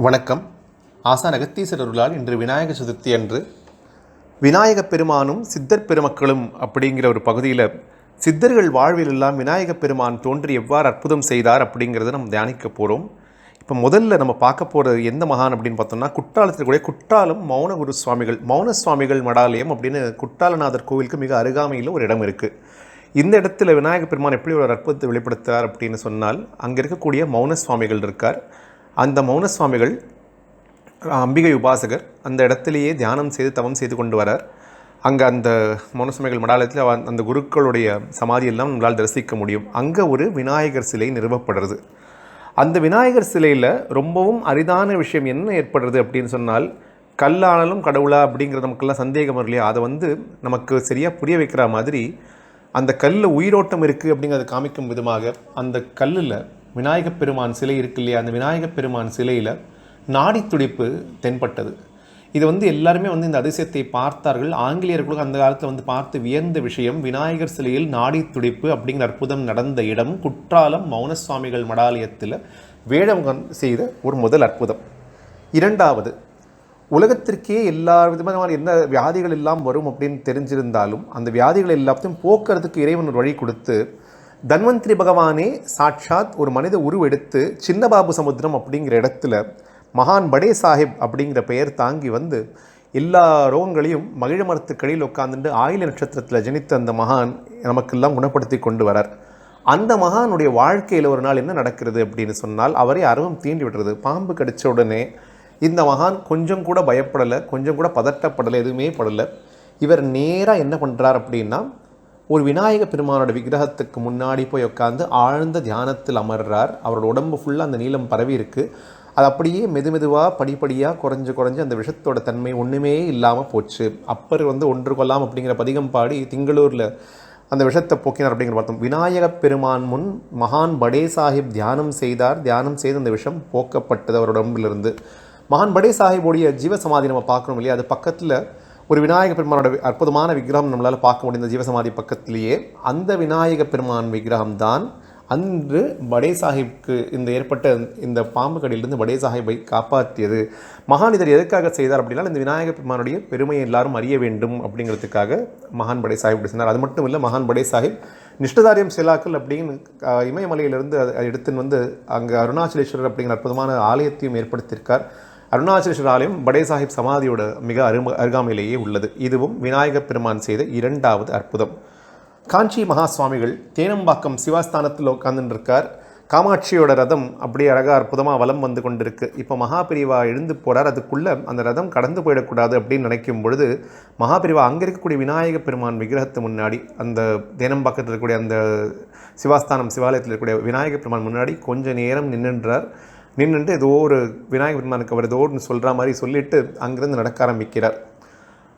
வணக்கம். ஆசான் அகத்தீசர் இன்று விநாயக சதுர்த்தி அன்று விநாயகப் பெருமானும் சித்தர் பெருமக்களும் அப்படிங்கிற ஒரு பகுதியில் சித்தர்கள் வாழ்விலெல்லாம் விநாயகப் பெருமான் தோன்றி எவ்வாறு அற்புதம் செய்தார் அப்படிங்கிறத நம்ம தியானிக்க போகிறோம் இப்போ முதல்ல நம்ம பார்க்க போகிறது எந்த மகான் அப்படின்னு பார்த்தோம்னா குற்றாலத்தில் கூட குற்றாலம் மௌனகுரு சுவாமிகள். மௌன சுவாமிகள் மடாலயம் அப்படின்னு குற்றாலநாதர் கோவிலுக்கு மிக அருகாமையில் ஒரு இடம் இருக்குது இந்த இடத்துல விநாயகப் பெருமான் எப்படி ஒரு அற்புதத்தை வெளிப்படுத்தார் அப்படின்னு சொன்னால் அங்கே இருக்கக்கூடிய மௌன சுவாமிகள் இருக்கார். அந்த மௌன சுவாமிகள் அம்பிகை உபாசகர் அந்த இடத்திலேயே தியானம் செய்து தவம் செய்து கொண்டு வரார். அங்கே அந்த மௌனசுமைகள் மடாலயத்தில் அந்த குருக்களுடைய சமாதியெல்லாம் நம்மளால் தரிசிக்க முடியும். அங்கே ஒரு விநாயகர் சிலை நிறுவப்படுறது. அந்த விநாயகர் சிலையில் ரொம்பவும் அரிதான விஷயம் என்ன ஏற்படுறது அப்படின்னு சொன்னால் கல்லானாலும் கடவுளா அப்படிங்கிற நமக்கெல்லாம் சந்தேகம் வரும் இல்லையா அதை வந்து நமக்கு சரியாக புரிய வைக்கிற மாதிரி அந்த கல்லில் உயிரோட்டம் இருக்குது அப்படிங்கிறத காமிக்கும் விதமாக அந்த கல்லில் விநாயகப் பெருமான் சிலை இருக்கு இல்லையா? அந்த விநாயகப் பெருமான் சிலையில் நாடி துடிப்பு தென்பட்டது. இது வந்து எல்லாருமே வந்து இந்த அதிசயத்தை பார்த்தார்கள். ஆங்கிலேயர்களுக்கு அந்த காலத்தில் வந்து பார்த்து வியந்த விஷயம் விநாயகர் சிலையில் நாடி துடிப்பு அப்படிங்கிற அற்புதம் நடந்த இடம் குற்றாலம் மௌன சுவாமிகள் மடாலயத்தில் வேடவங்கன் செய்த ஒரு முதல் அற்புதம். இரண்டாவது உலகத்திற்கே எல்லா விதமான என்ன வியாதிகள் எல்லாம் வரும் அப்படின்னு தெரிஞ்சிருந்தாலும் அந்த வியாதிகள் எல்லாத்தையும் போக்குறதுக்கு இறைவன் ஒரு வழி கொடுத்து தன்வந்திரி பகவானே சாட்சாத் ஒரு மனித உருவெடுத்து சின்னபாபு சமுத்திரம் அப்படிங்கிற இடத்துல மகான் படே சாஹிப் அப்படிங்கிற பெயர் தாங்கி வந்து எல்லா ரோகங்களையும் மகிழ மரத்துக்கடியில் உட்காந்துட்டு ஆயில நட்சத்திரத்தில் ஜனித்த அந்த மகான் நமக்கெல்லாம் குணப்படுத்தி கொண்டு வரார். அந்த மகானுடைய வாழ்க்கையில் ஒரு நாள் என்ன நடக்கிறது அப்படின்னு சொன்னால் அவரே அருவம் தீண்டி விடுறது. பாம்பு கடித்த உடனே இந்த மகான் கொஞ்சம் கூட பயப்படலை கொஞ்சம் கூட பதட்டப்படலை எதுவுமே படலை. இவர் நேராக என்ன பண்ணுறார் அப்படின்னா ஒரு விநாயக பெருமானோட விக்கிரகத்துக்கு முன்னாடி போய் உட்காந்து ஆழ்ந்த தியானத்தில் அமர்றார். அவரோட உடம்பு ஃபுல்லாக அந்த நீளம் பரவி இருக்கு. அது அப்படியே மெதுமெதுவாக படிப்படியாக குறைஞ்சு குறைஞ்சு அந்த விஷத்தோட தன்மை ஒன்றுமே இல்லாமல் போச்சு. அப்பர் வந்து ஒன்று கொல்லாம் அப்படிங்கிற பதிகம் பாடி திங்களூரில் அந்த விஷத்தை போக்கினார் அப்படிங்கிற பார்த்தோம். விநாயகப் பெருமான் முன் மகான் படே சாஹிப் தியானம் செய்தார். தியானம் செய்து அந்த விஷம் போக்கப்பட்டது அவரோட உடம்பிலிருந்து. மகான் படே சாஹிபுடைய ஜீவசமாதி நம்ம பார்க்கணும் இல்லையா? அது பக்கத்தில் ஒரு விநாயக பெருமானோட அற்புதமான விக்கிரகம் நம்மளால் பார்க்க முடியும் இந்த ஜீவசமாதி பக்கத்திலேயே. அந்த விநாயக பெருமான் விக்கிரகம் தான் அன்று படே சாஹிப்க்கு இந்த ஏற்பட்ட இந்த பாம்பு கடியிலிருந்து படே சாஹிப்பை காப்பாற்றியது. மகான் இதர் எதுக்காக செய்தார் அப்படின்னா இந்த விநாயக பெருமானுடைய பெருமையை எல்லாரும் அறிய வேண்டும் அப்படிங்கிறதுக்காக மகான் படே சாஹிப் இப்படி சொன்னார் அது மட்டும் இல்லை மகான் படே சாஹிப் நிஷ்டதாரியம் சிலாக்கள் அப்படின்னு இமயமலையிலிருந்து அதை அதை எடுத்துன்னு வந்து அங்கே அருணாச்சலேஸ்வரர் அப்படிங்கிற அற்புதமான ஆலயத்தையும் ஏற்படுத்தியிருக்கார். அருணாச்சலேஸ்வரர் ஆலயம் படே சாஹிப் சமாதியோட மிக அரும அருகாமையிலேயே உள்ளது. இதுவும் விநாயகப் பெருமான் செய்த இரண்டாவது அற்புதம். காஞ்சி மகா சுவாமிகள் தேனம்பாக்கம் சிவாஸ்தானத்தில் உட்கார்ந்துட்டு இருக்கார் காமாட்சியோட ரதம் அப்படியே அழகாக அற்புதமாக வலம் வந்து கொண்டிருக்கு. இப்போ மகாபிரிவா எழுந்து போறார். அதுக்குள்ளே அந்த ரதம் கடந்து போயிடக்கூடாது அப்படின்னு நினைக்கும் பொழுது மகாபிரிவா அங்கே இருக்கக்கூடிய விநாயக பெருமான் விக்கிரகத்து முன்னாடி அந்த தேனம்பாக்கத்தில் இருக்கக்கூடிய அந்த சிவாஸ்தானம் சிவாலயத்தில் இருக்கக்கூடிய விநாயக பெருமான் முன்னாடி கொஞ்ச நேரம் நின்றுன்றார். நின்றுட்டு ஏதோ ஒரு விநாயகர் பெருமானுக்கு அவர் ஏதோ ஒன்று சொல்கிற மாதிரி சொல்லிட்டு அங்கிருந்து நடக்க ஆரம்பிக்கிறார்.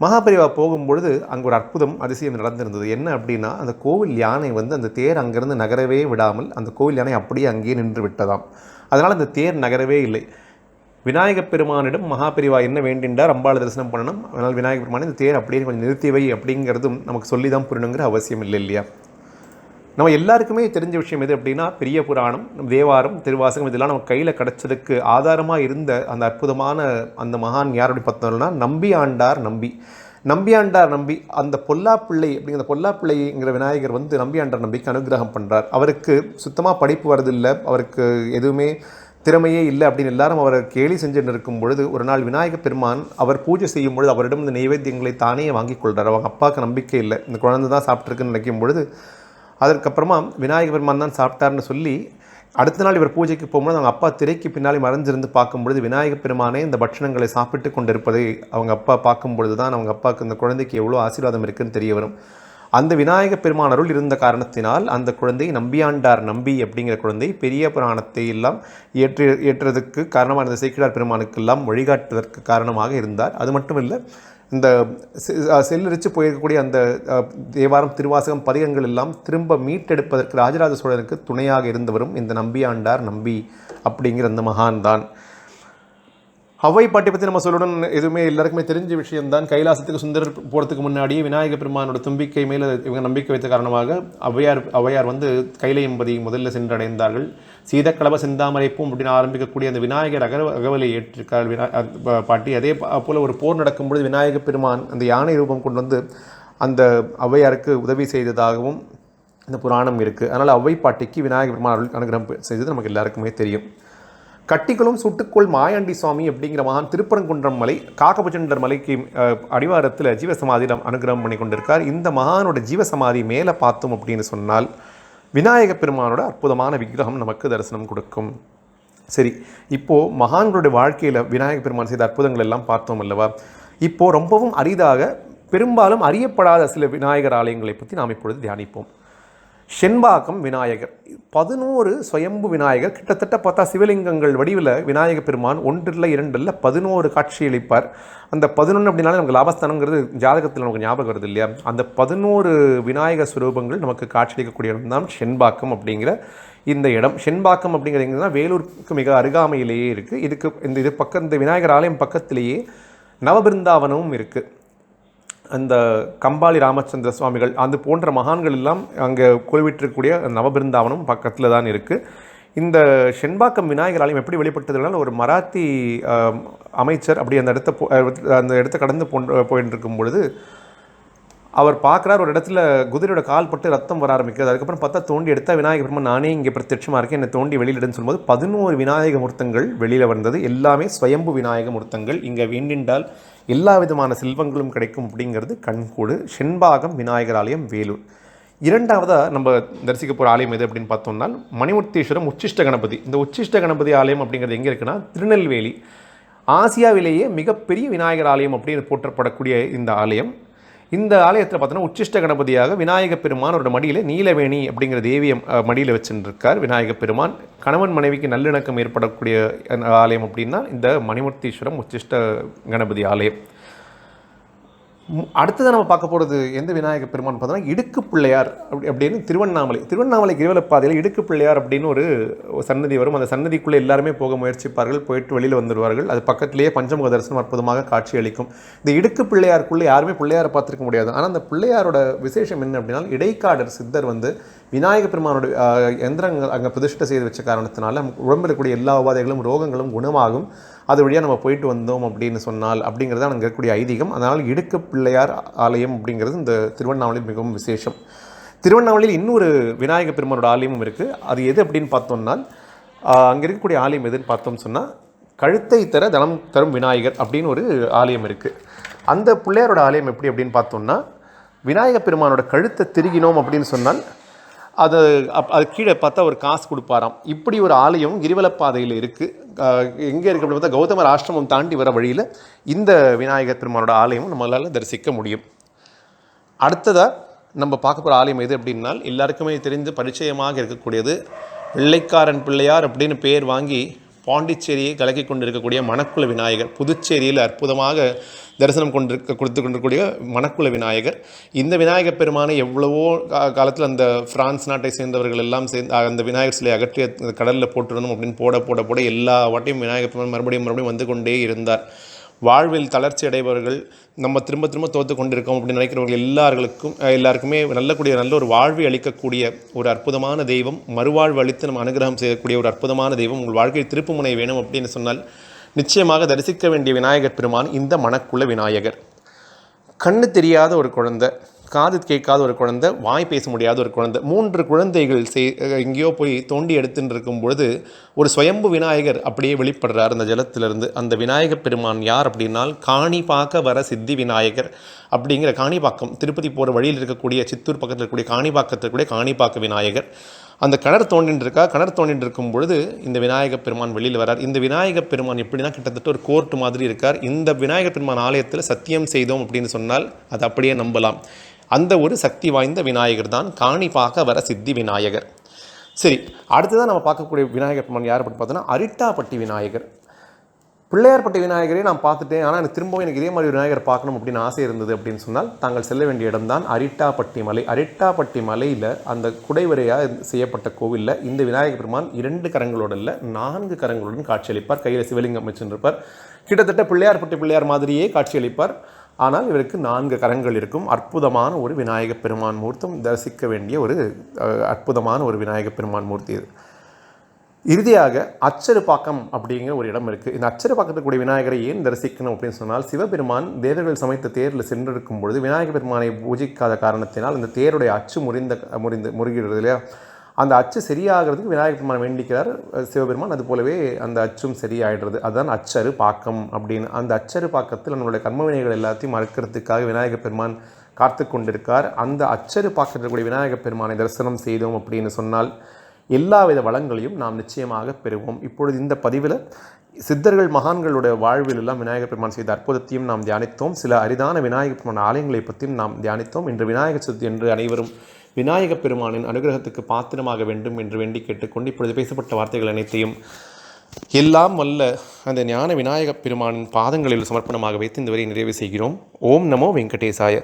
மகாபரிவா போகும்பொழுது அங்கே ஒரு அற்புதம் அதிசயம் நடந்திருந்தது. என்ன அப்படின்னா அந்த கோவில் யானை வந்து அந்த தேர் அங்கிருந்து நகரவே விடாமல் அந்த கோவில் யானை அப்படியே அங்கேயே நின்று விட்டதாம். அதனால் அந்த தேர் நகரவே இல்லை. விநாயகப் பெருமானிடம் மகாபெரிவா என்ன வேண்டின்றார் அம்பாள் தரிசனம் பண்ணணும். அதனால் விநாயகப் பெருமான் இந்த தேர் அப்படியே கொஞ்சம் நிறுத்தி வை அப்படிங்கிறதும் நமக்கு சொல்லி தான் புரியணுங்கிற அவசியம் இல்லை இல்லையா? நம்ம எல்லாருக்குமே தெரிஞ்ச விஷயம் எது அப்படின்னா பெரிய புராணம் தேவாரம் திருவாசகம் இதெல்லாம் நம்ம கையில் கிடச்சதுக்கு ஆதாரமாக இருந்த அந்த அற்புதமான அந்த மகான் யாருடைய பார்த்தோம்னா நம்பி ஆண்டார் நம்பி. நம்பி ஆண்டார் நம்பி அந்த பொல்லாப்பிள்ளை அப்படிங்கிற பொல்லாப்பிள்ளைங்கிற விநாயகர் வந்து நம்பி ஆண்டார் நம்பிக்கு அனுகிரகம் பண்ணுறார் அவருக்கு சுத்தமாக படிப்பு வரதில்லை அவருக்கு எதுவுமே திறமையே இல்லை அப்படின்னு எல்லாரும் அவரை கேலி செஞ்சுட்டு இருக்கும் பொழுது ஒரு நாள் விநாயக பெருமான் அவர் பூஜை செய்யும் பொழுது அவரிடம் இந்த நைவேத்தியங்களை தானே வாங்கிக் கொள்கிறார் அவங்க அப்பாவுக்கு நம்பிக்கை இல்லை. இந்த குழந்தை தான் சாப்பிட்ருக்குன்னு நினைக்கும் பொழுது அதற்கப்புறமா விநாயக பெருமான் தான் சாப்பிட்டார்னு சொல்லி அடுத்த நாள் இவர் பூஜைக்கு போகும்போது அவங்க அப்பா திரைக்கு பின்னாலே மறைஞ்சிருந்து பார்க்கும்பொழுது விநாயக பெருமானே இந்த பட்சணங்களை சாப்பிட்டு கொண்டிருப்பதை அவங்க அப்பா பார்க்கும் பொழுது தான் அவங்க அப்பாவுக்கு இந்த குழந்தைக்கு எவ்வளோ ஆசீர்வாதம் இருக்குன்னு தெரிய வரும். அந்த விநாயகப் பெருமானருள் இருந்த காரணத்தினால் அந்த குழந்தை நம்பியாண்டார் நம்பி அப்படிங்கிற குழந்தை பெரிய புராணத்தை எல்லாம் ஏற்று ஏற்றுறதுக்கு காரணமாக இருந்த சேக்கிழார் பெருமானுக்கெல்லாம் வழிகாட்டுவதற்கு காரணமாக இருந்தார். அது மட்டும் இல்லை இந்த செ- அஹ் செல்லரிச்சு போயிருக்கக்கூடிய அந்த அஹ், தேவாரம் திருவாசகம் பதிகங்கள் எல்லாம் திரும்ப மீட்டெடுப்பதற்கு ராஜராஜ சோழனுக்கு துணையாக இருந்தவரும் இந்த நம்பியாண்டார் நம்பி அப்படிங்கிற அந்த மகான் தான். ஹவை பாட்டை பற்றி நம்ம சொல்லணும்னு எதுவுமே எல்லாருக்குமே தெரிஞ்ச விஷயம்தான். கைலாசத்துக்கு சுந்தரர் போகிறதுக்கு முன்னாடியே விநாயக பெருமானோட தும்பிக்கை மேலே இவங்க நம்பிக்கை வைத்த காரணமாக ஔவையார் அவையார் வந்து கைலை என்பதை முதல்ல சென்றடைந்தார்கள். சீதக்கலவ சிந்தாமரைப்பும் அப்படின்னு ஆரம்பிக்கக்கூடிய அந்த விநாயகர் அகர அகவலை ஏற்றிருக்கார் வினா பாட்டி. அதே போல் ஒரு போர் நடக்கும்பொழுது விநாயகப் பெருமான் அந்த யானை ரூபம் கொண்டு வந்து அந்த ஔவையாருக்கு உதவி செய்ததாகவும் இந்த புராணம் இருக்குது அதனால் ஔவை பாட்டிக்கு விநாயகர் பெருமான் அருள் அனுகிரகம் செய்தது நமக்கு எல்லாருக்குமே தெரியும். கட்டிக்குளம் சுட்டுக்கோள் மாயாண்டி சுவாமி அப்படிங்கிற மகான் திருப்பரங்குன்றம் மலை காக்கபுச்சண்டர் மலைக்கு அடிவாரத்தில் ஜீவசமாதியில் அனுகிரகம் பண்ணி கொண்டிருக்கார் இந்த மகானோட ஜீவசமாதி மேலே பார்த்தோம் அப்படின்னு சொன்னால் விநாயக பெருமானோட அற்புதமான விக்கிரகம் நமக்கு தரிசனம் கொடுக்கும். சரி இப்போது மகான்களுடைய வாழ்க்கையில் விநாயக பெருமான் செய்த அற்புதங்கள் எல்லாம் பார்த்தோம் அல்லவா? இப்போது ரொம்பவும் அரிதாக பெரும்பாலும் அறியப்படாத சில விநாயகர் ஆலயங்களை பற்றி நாம் இப்பொழுது தியானிப்போம். செண்பாக்கம் விநாயகர். பதினோரு சுயம்பு விநாயகர். கிட்டத்தட்ட பார்த்தா சிவலிங்கங்கள் வடிவில் விநாயக பெருமான் ஒன்றில் இரண்டில் பதினோரு காட்சியளிப்பார் அந்த பதினொன்று அப்படின்னாலே நமக்கு லாபஸ்தானங்கிறது ஜாதகத்தில் நமக்கு ஞாபகம் வருது இல்லையா? அந்த பதினோரு விநாயக ஸ்வரூபங்கள் நமக்கு காட்சியளிக்கக்கூடிய இடம் தான் செண்பாக்கம் அப்படிங்கிற இந்த இடம். செண்பாக்கம் அப்படிங்கிறது வேலூருக்கு மிக அருகாமையிலேயே இருக்குது இதுக்கு இந்த இது பக்கம் இந்த விநாயகர் ஆலயம் பக்கத்திலேயே நவபிருந்தாவனமும் இருக்குது அந்த கம்பாளி ராமச்சந்திர சுவாமிகள் அது போன்ற மகான்கள் எல்லாம் அங்கே குழுவிட்டிருக்கக்கூடிய நவபிருந்தாவனம் பக்கத்தில் தான் இருக்குது இந்த செண்பாக்கம் விநாயகர் ஆலயம் எப்படி வெளிப்பட்டதுனால ஒரு மராத்தி அமைச்சர் அப்படி அந்த இடத்த அந்த இடத்த கடந்து போன் போயிட்டு இருக்கும் பொழுது அவர் பார்க்குறார் ஒரு இடத்துல குதிரையோட கால் பட்டு ரத்தம் வர ஆரம்பிக்கிறது. அதுக்கப்புறம் பார்த்தா தோண்டி எடுத்தால் விநாயகர் பெருமான் நானே இங்கே பிரத்யட்சமாக இருக்கேன் என்னை தோண்டி வெளியிடுன்னு சொல்லும்போது பதினோரு விநாயக மூர்த்தங்கள் வெளியில் வந்தது. எல்லாமே ஸ்வயம்பு விநாயக மூர்த்தங்கள். இங்கே வேண்டின்றால் எல்லா விதமான செல்வங்களும் கிடைக்கும் அப்படிங்கிறது கண்கூடு. செண்பாகம் விநாயகர் ஆலயம் வேலூர். இரண்டாவதாக நம்ம தரிசிக்க போகிற ஆலயம் எது அப்படின்னு பார்த்தோம்னா மணிமுர்த்தீஸ்வரம் உச்சிஷ்ட கணபதி. இந்த உச்சிஷ்ட கணபதி ஆலயம் அப்படிங்கிறது எங்கே இருக்குன்னா திருநெல்வேலி. ஆசியாவிலேயே மிகப்பெரிய விநாயகர் ஆலயம் அப்படின்னு போற்றப்படக்கூடிய இந்த ஆலயம். இந்த ஆலயத்தில் பார்த்தோன்னா உச்சிஷ்ட கணபதியாக விநாயக பெருமான் மடியில் நீலவேணி அப்படிங்கிற தேவியம் மடியில் வச்சுருக்கார் விநாயக பெருமான் கணவன் மனைவிக்கு நல்லிணக்கம் ஏற்படக்கூடிய ஆலயம் அப்படின்னா இந்த மணிமூர்த்தீஸ்வரம் உச்சிஷ்ட கணபதி ஆலயம். ம், நம்ம பார்க்க போகிறது எந்த விநாயகர் பெருமான் பார்த்தோன்னா இடுக்கு பிள்ளையார் அப்படி அப்படின்னு திருவண்ணாமலை. திருவண்ணாமலை கிரிவலப்பாதையில் இடுக்கு பிள்ளையார் அப்படின்னு ஒரு ஒரு சன்னதி வரும். அந்த சன்னதிக்குள்ளே எல்லாருமே போக முயற்சிப்பார்கள். போயிட்டு வெளியில் வந்துடுவார்கள் அது பக்கத்திலேயே பஞ்சமுக தரிசனம் அற்புதமாக காட்சியளிக்கும் இந்த இடுக்கு பிள்ளையாருக்குள்ளே யாருமே பிள்ளையாரை பார்த்துருக்க முடியாது. ஆனால் அந்த பிள்ளையாரோட விசேஷம் என்ன அப்படின்னா இடைக்காடர் சித்தர் வந்து விநாயக பெருமானோட எந்திரங்கள் அங்கே பிரதிஷ்டை செய்து வச்ச காரணத்தினால நமக்கு உடம்பில் இருக்கக்கூடிய எல்லா உபாதைகளும் ரோகங்களும் குணமாகும். அது வழியாக நம்ம போயிட்டு வந்தோம் அப்படின்னு சொன்னால் அப்படிங்கிறது அங்கே இருக்கக்கூடிய ஐதீகம். அதனால் இடுக்கு பிள்ளையார் ஆலயம் அப்படிங்கிறது இந்த திருவண்ணாமலையில் மிகவும் விசேஷம். திருவண்ணாமலையில் இன்னொரு விநாயக பெருமானோட ஆலயமும் இருக்குது அது எது அப்படின்னு பார்த்தோம்னால் அங்கே இருக்கக்கூடிய ஆலயம் எதுன்னு பார்த்தோம் சொன்னால் கழுத்தை தர தனம் தரும் விநாயகர் அப்படின்னு ஒரு ஆலயம் இருக்குது அந்த பிள்ளையாரோட ஆலயம் எப்படி அப்படின்னு பார்த்தோம்னா விநாயக பெருமானோட கழுத்தை திருகினோம் அப்படின்னு சொன்னால் அது அப் அது கீழே பார்த்தா ஒரு காசு கொடுப்பாராம். இப்படி ஒரு ஆலயம் கிரிவலப்பாதையில் இருக்குது எங்கே இருக்குது அப்படின்னு பார்த்தா கௌதமர் ஆசிரமம் தாண்டி வர வழியில் இந்த விநாயகர் பெருமானோட ஆலயமும் நம்மளால் தரிசிக்க முடியும். அடுத்ததாக நம்ம பார்க்க போகிற ஆலயம் எது அப்படின்னா எல்லாருக்குமே தெரிந்து பரிச்சயமாக இருக்கக்கூடியது வெள்ளைக்காரன் பிள்ளையார் அப்படின்னு பேர் வாங்கி பாண்டிச்சேரியை கலக்கி கொண்டிருக்கக்கூடிய மணக்குள விநாயகர் புதுச்சேரியில் அற்புதமாக தரிசனம் கொண்டிருக்க கொடுத்து கொண்டிருக்கக்கூடிய மணக்குள விநாயகர். இந்த விநாயகர் பெருமானை எவ்வளவோ காலத்தில் அந்த பிரான்ஸ் நாட்டை சேர்ந்தவர்கள் எல்லாம் சேர்ந்து அந்த விநாயகர் சிலை அகற்றி கடலில் போட்டுடணும் அப்படின்னு போட போட போட எல்லா வாட்டையும் விநாயகர் பெருமான் மறுபடியும் மறுபடியும் வந்து கொண்டே இருந்தார். வாழ்வில் தளர்ச்சி அடைபவர்கள் நம்ம திரும்ப திரும்ப தோத்து கொண்டிருக்கோம் அப்படின்னு நினைக்கிறவர்கள் எல்லாருக்கும் எல்லாருக்குமே நல்லக்கூடிய நல்ல ஒரு வாழ்வை அளிக்கக்கூடிய ஒரு அற்புதமான தெய்வம் மறுவாழ்வு அளித்து நம்ம அனுகிரகம் செய்யக்கூடிய ஒரு அற்புதமான தெய்வம் உங்கள் வாழ்க்கையில் திருப்புமுனை வேணும் அப்படின்னு சொன்னால் நிச்சயமாக தரிசிக்க வேண்டிய விநாயகர் பெருமான் இந்த மணக்குள்ள விநாயகர். கண்ணு தெரியாத ஒரு குழந்தை காது கேட்காத ஒரு குழந்தை வாய் பேச முடியாத ஒரு குழந்தை மூன்று குழந்தைகள் செய் எங்கேயோ போய் தோண்டி எடுத்துட்டு இருக்கும் பொழுது ஒரு சுயம்பு விநாயகர் அப்படியே வெளிப்படுறார் அந்த ஜலத்திலிருந்து. அந்த விநாயகர் பெருமான் யார் அப்படின்னால் காணிபாக்க வர சித்தி விநாயகர் அப்படிங்கிற காணிப்பாக்கம் திருப்பதி போகிற வழியில் இருக்கக்கூடிய சித்தூர் பக்கத்தில் இருக்கக்கூடிய காணிப்பாக்கத்தில் இருக்கக்கூடிய காணிப்பாக்க விநாயகர். அந்த கிணறு தோண்டின்னு இருக்கா? கிணறு தோண்டின்னு இருக்கும் பொழுது இந்த விநாயகப் பெருமான் வெளியில் வரார். இந்த விநாயகப் பெருமான் எப்படின்னா கிட்டத்தட்ட ஒரு கோர்ட் மாதிரி இருக்கார். இந்த விநாயகர் பெருமான் ஆலயத்தில் சத்தியம் செய்தோம் அப்படின்னு சொன்னால் அது அப்படியே நம்பலாம். அந்த ஒரு சக்தி வாய்ந்த விநாயகர் தான் காணிப்பாக வர சித்தி விநாயகர். சரி அடுத்ததான் நம்ம பார்க்கக்கூடிய விநாயகர் பெருமான் யார் அப்படின்னு பார்த்தோன்னா அரிட்டாப்பட்டி விநாயகர். பிள்ளையார்பட்டி விநாயகரே நான் பார்த்துட்டேன் ஆனால் எனக்கு திரும்பவும் எனக்கு இதே மாதிரி விநாயகர் பார்க்கணும் அப்படின்னு ஆசை இருந்தது அப்படின்னு சொன்னால் தாங்கள் செல்ல வேண்டிய இடம்தான் அரிட்டாப்பட்டி மலை. அரிட்டாப்பட்டி மலையில் அந்த குடைவரையாக செய்யப்பட்ட கோவிலில் இந்த விநாயகர் பெருமான் இரண்டு கரங்களோட இல்லை நான்கு கரங்களுடன் காட்சியளிப்பார். கையில் சிவலிங்கம் வச்சுருப்பார் கிட்டத்தட்ட பிள்ளையார்பட்டி பிள்ளையார் மாதிரியே காட்சியளிப்பார். ஆனால் இவருக்கு நான்கு கரங்கள் இருக்கும். அற்புதமான ஒரு விநாயகப் பெருமான் மூர்த்தம். தரிசிக்க வேண்டிய ஒரு அஹ், அற்புதமான ஒரு விநாயக பெருமான் மூர்த்தி இது. இறுதியாக அச்சருப்பாக்கம் அப்படிங்கிற ஒரு இடம் இருக்குது இந்த அச்சருப்பாக்கத்தில் விநாயகரை ஏன் தரிசிக்கணும் அப்படின்னு சொன்னால் சிவபெருமான் தேவர்கள் சமைத்த தேரில் சென்றிருக்கும் பொழுது விநாயக பெருமானை பூஜிக்காத காரணத்தினால் அந்த தேருடைய அச்சு முறிந்த முறிந்து முறிகிறது இல்லையா? அந்த அச்சு சரியாகிறதுக்கு விநாயகர் பெருமான் வேண்டிக்கிறார் சிவபெருமான். அது போலவே அந்த அச்சும் சரியாயிடுறது. அதுதான் அச்சரு பாக்கம் அப்படின்னு. அந்த அச்சரு பாக்கத்தில் நம்மளுடைய கர்மவினைகள் எல்லாத்தையும் மறுக்கிறதுக்காக விநாயகர் பெருமான் காத்து கொண்டிருக்கார். அந்த அச்சரு பாக்கத்தில் விநாயகர் பெருமானை தரிசனம் செய்தோம் அப்படின்னு சொன்னால் எல்லாவித வளங்களையும் நாம் நிச்சயமாக பெறுவோம். இப்பொழுது இந்த பதிவில் சித்தர்கள் மகான்களுடைய வாழ்வில் எல்லாம் விநாயகர் பெருமான் செய்த அற்புதத்தையும் நாம் தியானித்தோம். சில அரிதான விநாயகர் பெருமான் ஆலயங்களை பற்றியும் நாம் தியானித்தோம். இன்று விநாயகர் சதுர்த்தி என்று அனைவரும் விநாயகப் பெருமானின் அனுகிரகத்துக்கு பாத்திரமாக வேண்டும் என்று வேண்டி கேட்டுக்கொண்டு இப்பொழுது பேசப்பட்ட வார்த்தைகள் அனைத்தையும் எல்லாம் வல்ல அந்த ஞான விநாயகப் பெருமானின் பாதங்களில் சமர்ப்பணமாக வைத்து இந்த வரை நிறைவு செய்கிறோம். ஓம் நமோ வெங்கடேசாய.